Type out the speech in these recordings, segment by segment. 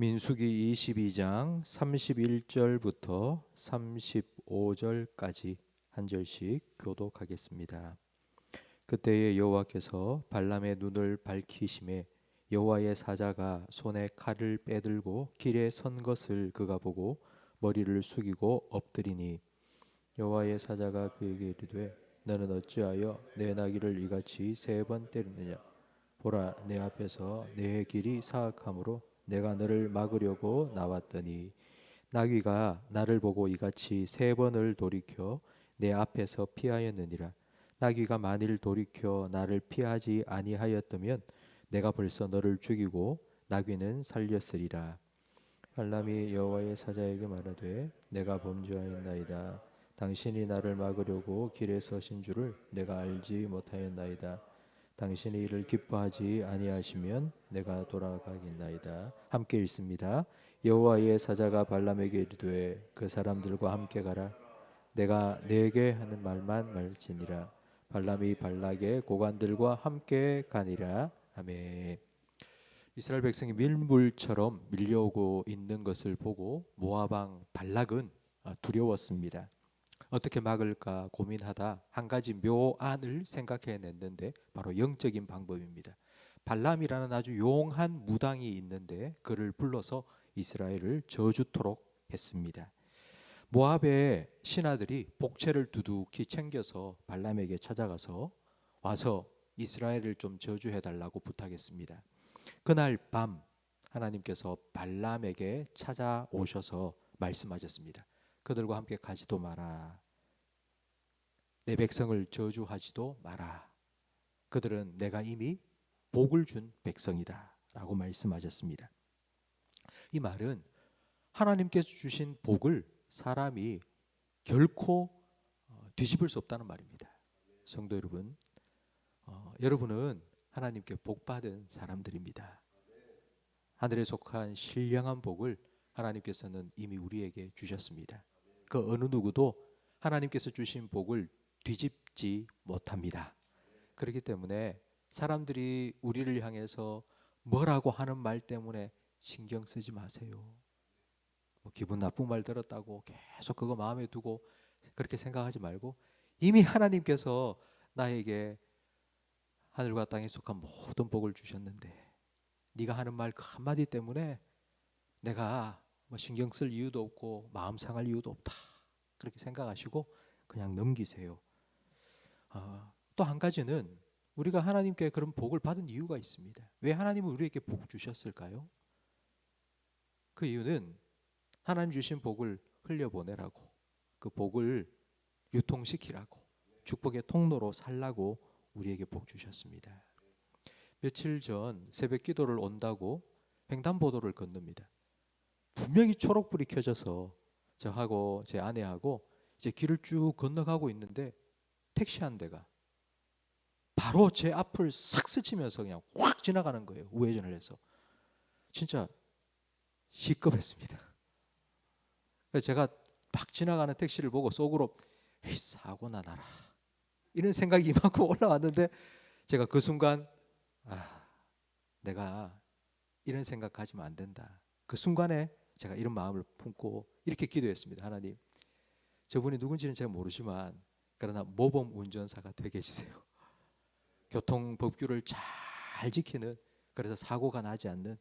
민수기 22장 31절부터 35절까지 한 절씩 교독하겠습니다. 그때에 여호와께서 발람의 눈을 밝히심에 여호와의 사자가 손에 칼을 빼들고 길에 선 것을 그가 보고 머리를 숙이고 엎드리니 여호와의 사자가 그에게 이르되 너는 어찌하여 내 나귀를 이같이 세 번 때리느냐 보라 내 앞에서 내 길이 사악함으로 내가 너를 막으려고 나왔더니 나귀가 나를 보고 이같이 세 번을 돌이켜 내 앞에서 피하였느니라. 나귀가 만일 돌이켜 나를 피하지 아니하였다면 내가 벌써 너를 죽이고 나귀는 살렸으리라. 발람이 여호와의 사자에게 말하되 내가 범죄하였나이다. 당신이 나를 막으려고 길에 서신 줄을 내가 알지 못하였나이다 당신이 이를 기뻐하지 아니하시면 내가 돌아가겠나이다. 함께 읽습니다. 여호와의 사자가 발람에게 이르되 그 사람들과 함께 가라. 내가 네게 하는 말만 말지니라. 발람이 발락의 고관들과 함께 가니라. 아멘. 이스라엘 백성이 밀물처럼 밀려오고 있는 것을 보고 모아방 발락은 두려웠습니다. 어떻게 막을까 고민하다 한 가지 묘안을 생각해냈는데 바로 영적인 방법입니다. 발람이라는 아주 용한 무당이 있는데 그를 불러서 이스라엘을 저주토록 했습니다. 모압의 신하들이 복채를 두둑히 챙겨서 발람에게 찾아가서 와서 이스라엘을 좀 저주해 달라고 부탁했습니다. 그날 밤 하나님께서 발람에게 찾아오셔서 말씀하셨습니다. 그들과 함께 가지도 마라. 내 백성을 저주하지도 마라. 그들은 내가 이미 복을 준 백성이다. 라고 말씀하셨습니다. 이 말은 하나님께서 주신 복을 사람이 결코 어, 뒤집을 수 없다는 말입니다. 성도 여러분, 어, 여러분은 하나님께 복 받은 사람들입니다. 하늘에 속한 신령한 복을 하나님께서는 이미 우리에게 주셨습니다. 그 어느 누구도 하나님께서 주신 복을 뒤집지 못합니다. 그렇기 때문에 사람들이 우리를 향해서 뭐라고 하는 말 때문에 신경 쓰지 마세요. 뭐 기분 나쁜 말 들었다고 계속 그거 마음에 두고 그렇게 생각하지 말고 이미 하나님께서 나에게 하늘과 땅에 속한 모든 복을 주셨는데 네가 하는 말 그 한마디 때문에 내가 뭐 신경 쓸 이유도 없고 마음 상할 이유도 없다. 그렇게 생각하시고 그냥 넘기세요. 어, 또한 가지는 우리가 하나님께 그런 복을 받은 이유가 있습니다. 왜 하나님은 우리에게 복 주셨을까요? 그 이유는 하나님 주신 복을 흘려보내라고 그 복을 유통시키라고 축복의 통로로 살라고 우리에게 복 주셨습니다. 며칠 전 새벽 기도를 온다고 횡단보도를 건넙니다. 분명히 초록불이 켜져서 저하고 제 아내하고 이제 길을 쭉 건너가고 있는데 택시 한 대가 바로 제 앞을 싹 스치면서 그냥 확 지나가는 거예요. 우회전을 해서. 진짜 시급했습니다. 제가 막 지나가는 택시를 보고 속으로 에이 사고나 나라 이런 생각이 이만큼 올라왔는데 제가 그 순간 아 내가 이런 생각 가지면 안 된다. 그 순간에 제가 이런 마음을 품고 이렇게 기도했습니다. 하나님 저분이 누군지는 제가 모르지만 그러나 모범 운전사가 되게 해주세요. 교통 법규를 잘 지키는 그래서 사고가 나지 않는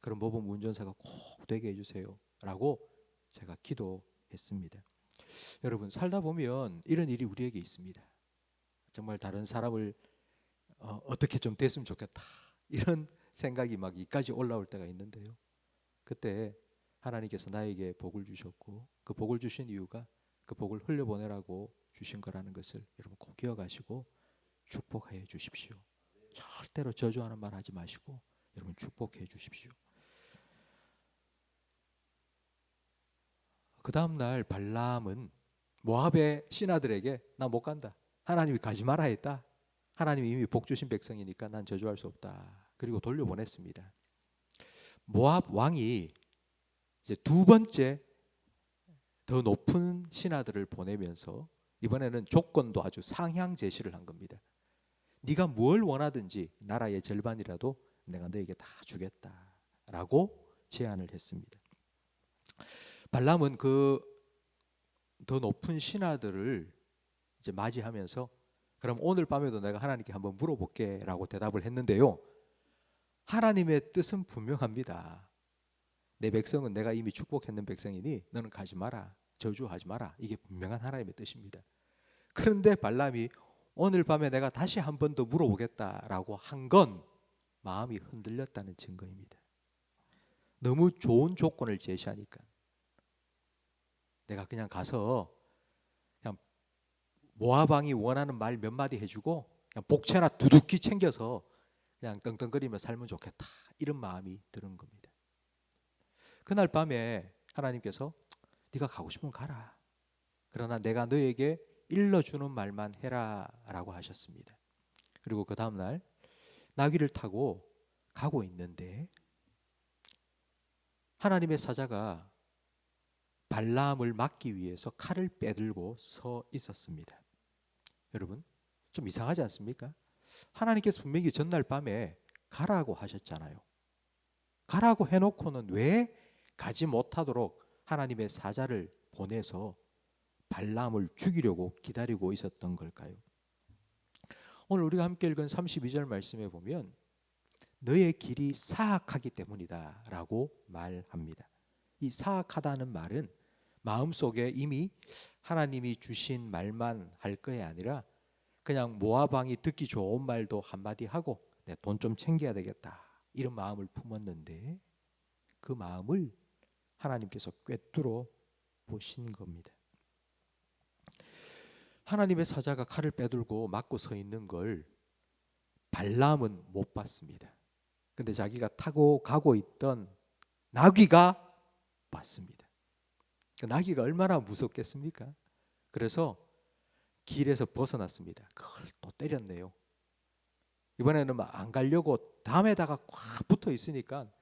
그런 모범 운전사가 꼭 되게 해주세요 라고 제가 기도했습니다. 여러분 살다 보면 이런 일이 우리에게 있습니다. 정말 다른 사람을 어, 어떻게 좀 됐으면 좋겠다 이런 생각이 막 이까지 올라올 때가 있는데요. 그때 하나님께서 나에게 복을 주셨고 그 복을 주신 이유가 그 복을 흘려보내라고 주신 거라는 것을 여러분 꼭 기억하시고 축복해 주십시오. 절대로 저주하는 말 하지 마시고 여러분 축복해 주십시오. 그 다음 날 발람은 모압의 신하들에게 나 못 간다. 하나님이 가지 마라 했다. 하나님이 이미 복 주신 백성이니까 난 저주할 수 없다. 그리고 돌려보냈습니다. 모압 왕이 이제 두 번째 더 높은 신하들을 보내면서 이번에는 조건도 아주 상향 제시를 한 겁니다. 네가 뭘 원하든지 나라의 절반이라도 내가 너에게 다 주겠다라고 제안을 했습니다. 발람은 그 더 높은 신하들을 이제 맞이하면서 그럼 오늘 밤에도 내가 하나님께 한번 물어볼게라고 대답을 했는데요. 하나님의 뜻은 분명합니다. 내 백성은 내가 이미 축복했는 백성이니 너는 가지 마라. 저주하지 마라. 이게 분명한 하나님의 뜻입니다. 그런데 발람이 오늘 밤에 내가 다시 한 번 더 물어보겠다라고 한 건 마음이 흔들렸다는 증거입니다. 너무 좋은 조건을 제시하니까 내가 그냥 가서 그냥 모아방이 원하는 말 몇 마디 해주고 그냥 복채나 두둑히 챙겨서 그냥 떵떵거리며 살면 좋겠다 이런 마음이 드는 겁니다. 그날 밤에 하나님께서 네가 가고 싶으면 가라. 그러나 내가 너에게 일러주는 말만 해라라고 하셨습니다. 그리고 그 다음 날 나귀를 타고 가고 있는데 하나님의 사자가 발람을 막기 위해서 칼을 빼들고 서 있었습니다. 여러분 좀 이상하지 않습니까? 하나님께서 분명히 전날 밤에 가라고 하셨잖아요. 가라고 해놓고는 왜 가지 못하도록 하나님의 사자를 보내서 발람을 죽이려고 기다리고 있었던 걸까요? 오늘 우리가 함께 읽은 32절 말씀에 보면 너의 길이 사악하기 때문이다라고 말합니다. 이 사악하다는 말은 마음속에 이미 하나님이 주신 말만 할 것이 아니라 그냥 모아방이 듣기 좋은 말도 한마디 하고 돈 좀 챙겨야 되겠다 이런 마음을 품었는데 그 마음을 하나님께서 꿰뚫어 보신 겁니다. 하나님의 사자가 칼을 빼들고 막고 서 있는 걸 발람은 못 봤습니다. 근데 자기가 타고 가고 있던 나귀가 봤습니다. 그 나귀가 얼마나 무섭겠습니까? 그래서 길에서 벗어났습니다. 그걸 또 때렸네요. 이번에는 막 안 가려고 담에다가 꽉 붙어 있으니까 그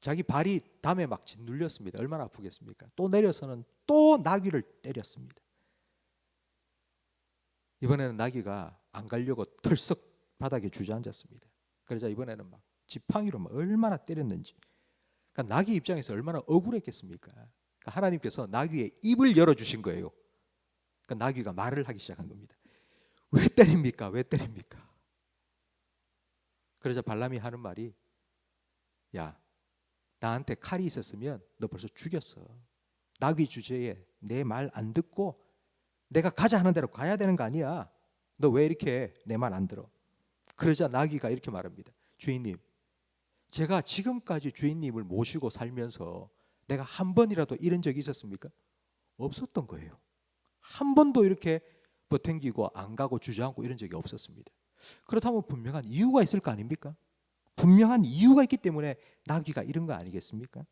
자기 발이 담에 막 짓눌렸습니다. 얼마나 아프겠습니까? 또 내려서는 또 나귀를 때렸습니다. 이번에는 나귀가 안 가려고 털썩 바닥에 주저앉았습니다. 그러자 이번에는 막 지팡이로 막 얼마나 때렸는지. 그러니까 나귀 입장에서 얼마나 억울했겠습니까? 그러니까 하나님께서 나귀의 입을 열어 주신 거예요. 그러니까 나귀가 말을 하기 시작한 겁니다. 왜 때립니까? 왜 때립니까? 그러자 발람이 하는 말이 야 나한테 칼이 있었으면 너 벌써 죽였어. 나귀 주제에 내 말 안 듣고 내가 가자 하는 대로 가야 되는 거 아니야. 너 왜 이렇게 내 말 안 들어? 그러자 나귀가 이렇게 말합니다. 주인님, 제가 지금까지 주인님을 모시고 살면서 내가 한 번이라도 이런 적이 있었습니까? 없었던 거예요. 한 번도 이렇게 버탱기고 안 가고 주저앉고 이런 적이 없었습니다. 그렇다면 분명한 이유가 있을 거 아닙니까? 분명한 이유가 있기 때문에 나귀가 이런 거 아니겠습니까?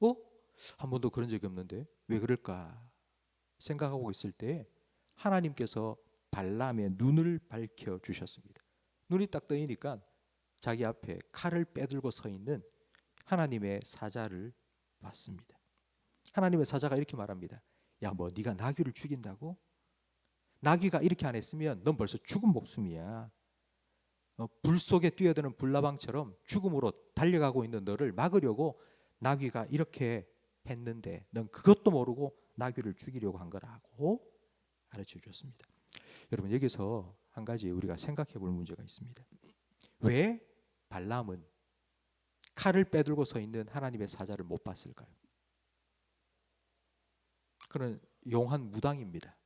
어? 한 번도 그런 적이 없는데 왜 그럴까 생각하고 있을 때 하나님께서 발람의 눈을 밝혀 주셨습니다. 눈이 딱 뜨이니까 자기 앞에 칼을 빼들고 서 있는 하나님의 사자를 봤습니다. 하나님의 사자가 이렇게 말합니다. 야, 뭐 네가 나귀를 죽인다고? 나귀가 이렇게 안 했으면 넌 벌써 죽은 목숨이야. 어, 불 속에 뛰어드는 불나방처럼 죽음으로 달려가고 있는 너를 막으려고 나귀가 이렇게 했는데 넌 그것도 모르고 나귀를 죽이려고 한 거라고 가르쳐 줬습니다. 여러분 여기서 한 가지 우리가 생각해 볼 문제가 있습니다. 왜 발람은 칼을 빼들고 서 있는 하나님의 사자를 못 봤을까요? 그는 용한 무당입니다.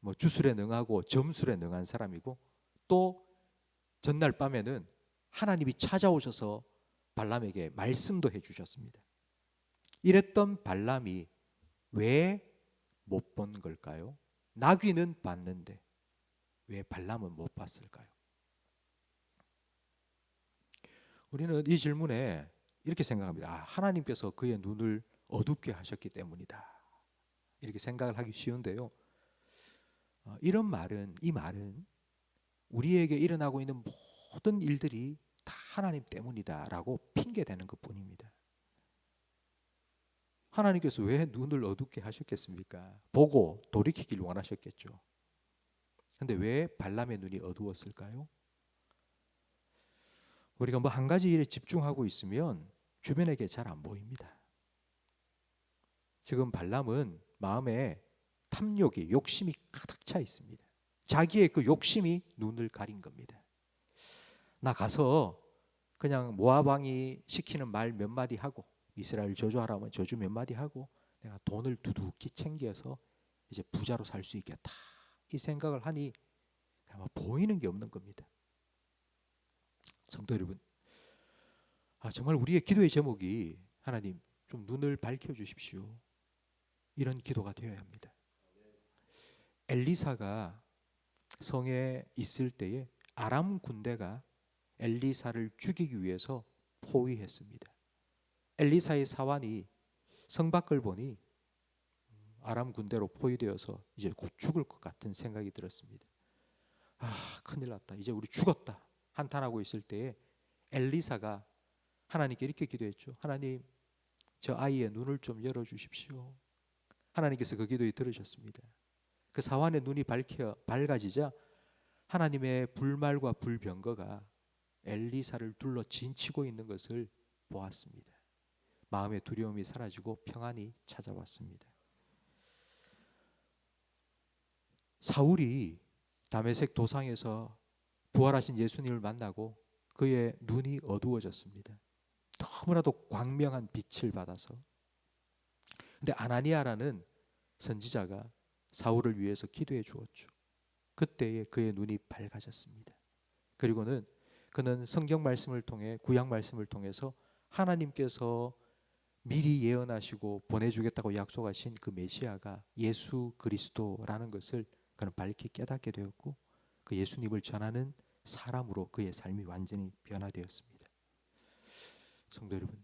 뭐 주술에 능하고 점술에 능한 사람이고 또 전날 밤에는 하나님이 찾아오셔서 발람에게 말씀도 해 주셨습니다. 이랬던 발람이 왜 못 본 걸까요? 나귀는 봤는데 왜 발람은 못 봤을까요? 우리는 이 질문에 이렇게 생각합니다. 아, 하나님께서 그의 눈을 어둡게 하셨기 때문이다. 이렇게 생각을 하기 쉬운데요. 어, 이런 말은 이 말은 우리에게 일어나고 있는 모든 일들이 다 하나님 때문이다라고 핑계 대는 것 뿐입니다. 하나님께서 왜 눈을 어둡게 하셨겠습니까? 보고 돌이키길 원하셨겠죠. 근데 왜 발람의 눈이 어두웠을까요? 우리가 뭐 한 가지 일에 집중하고 있으면 주변에게 잘 안 보입니다. 지금 발람은 마음에 탐욕이 욕심이 가득 차 있습니다. 자기의 그 욕심이 눈을 가린 겁니다. 나 가서 그냥 모압 왕이 시키는 말 몇 마디 하고 이스라엘 저주하라면 저주 몇 마디 하고 내가 돈을 두둑히 챙겨서 이제 부자로 살 수 있겠다. 이 생각을 하니 아마 보이는 게 없는 겁니다. 성도 여러분, 아, 정말 우리의 기도의 제목이 하나님 좀 눈을 밝혀 주십시오. 이런 기도가 되어야 합니다. 엘리사가 성에 있을 때에 아람 군대가 엘리사를 죽이기 위해서 포위했습니다. 엘리사의 사환이 성 밖을 보니 아람 군대로 포위되어서 이제 곧 죽을 것 같은 생각이 들었습니다. 아, 큰일 났다. 이제 우리 죽었다. 한탄하고 있을 때에 엘리사가 하나님께 이렇게 기도했죠. 하나님, 저 아이의 눈을 좀 열어 주십시오. 하나님께서 그 기도에 들으셨습니다. 그 사환의 눈이 밝혀 밝아지자 하나님의 불말과 불병거가 엘리사를 둘러 진치고 있는 것을 보았습니다. 마음의 두려움이 사라지고 평안이 찾아왔습니다. 사울이 담에색 도상에서 부활하신 예수님을 만나고 그의 눈이 어두워졌습니다. 너무나도 광명한 빛을 받아서. 근데 아나니아라는 선지자가 사울을 위해서 기도해 주었죠. 그때에 그의 눈이 밝아졌습니다. 그리고는 그는 성경 말씀을 통해 구약 말씀을 통해서 하나님께서 미리 예언하시고 보내주겠다고 약속하신 그 메시아가 예수 그리스도라는 것을 그는 밝히 깨닫게 되었고 그 예수님을 전하는 사람으로 그의 삶이 완전히 변화되었습니다. 성도 여러분,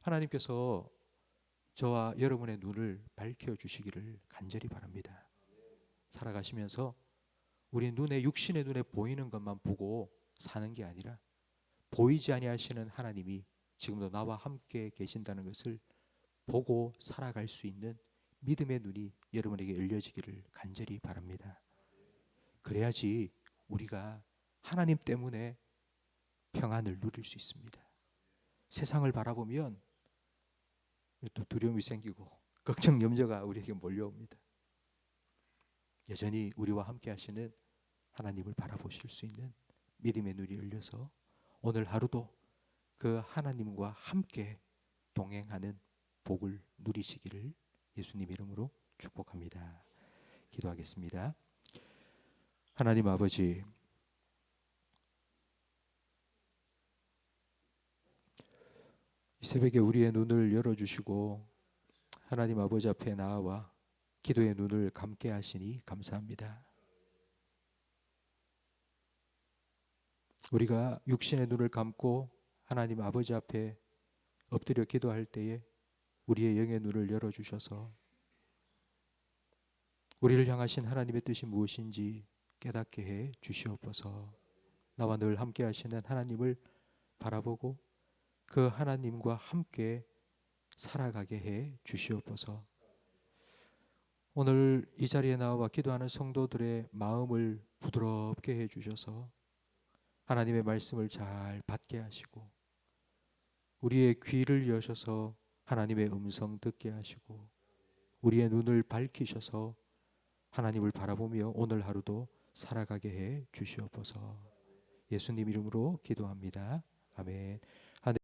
하나님께서 저와 여러분의 눈을 밝혀 주시기를 간절히 바랍니다. 살아가시면서 우리 눈에 육신의 눈에 보이는 것만 보고 사는 게 아니라 보이지 아니하시는 하나님이 지금도 나와 함께 계신다는 것을 보고 살아갈 수 있는 믿음의 눈이 여러분에게 열려지기를 간절히 바랍니다. 그래야지 우리가 하나님 때문에 평안을 누릴 수 있습니다. 세상을 바라보면 또 두려움이 생기고 걱정 염려가 우리에게 몰려옵니다. 여전히 우리와 함께 하시는 하나님을 바라보실 수 있는 믿음의 눈이 열려서 오늘 하루도 그 하나님과 함께 동행하는 복을 누리시기를 예수님 이름으로 축복합니다. 기도하겠습니다. 하나님 아버지 이 새벽에 우리의 눈을 열어 주시고 하나님 아버지 앞에 나와 기도의 눈을 감게 하시니 감사합니다. 우리가 육신의 눈을 감고 하나님 아버지 앞에 엎드려 기도할 때에 우리의 영의 눈을 열어 주셔서 우리를 향하신 하나님의 뜻이 무엇인지 깨닫게 해 주시옵소서. 나와 늘 함께 하시는 하나님을 바라보고 그 하나님과 함께 살아가게 해 주시옵소서. 오늘 이 자리에 나와 기도하는 성도들의 마음을 부드럽게 해 주셔서 하나님의 말씀을 잘 받게 하시고 우리의 귀를 여셔서 하나님의 음성 듣게 하시고 우리의 눈을 밝히셔서 하나님을 바라보며 오늘 하루도 살아가게 해 주시옵소서. 예수님 이름으로 기도합니다. 아멘.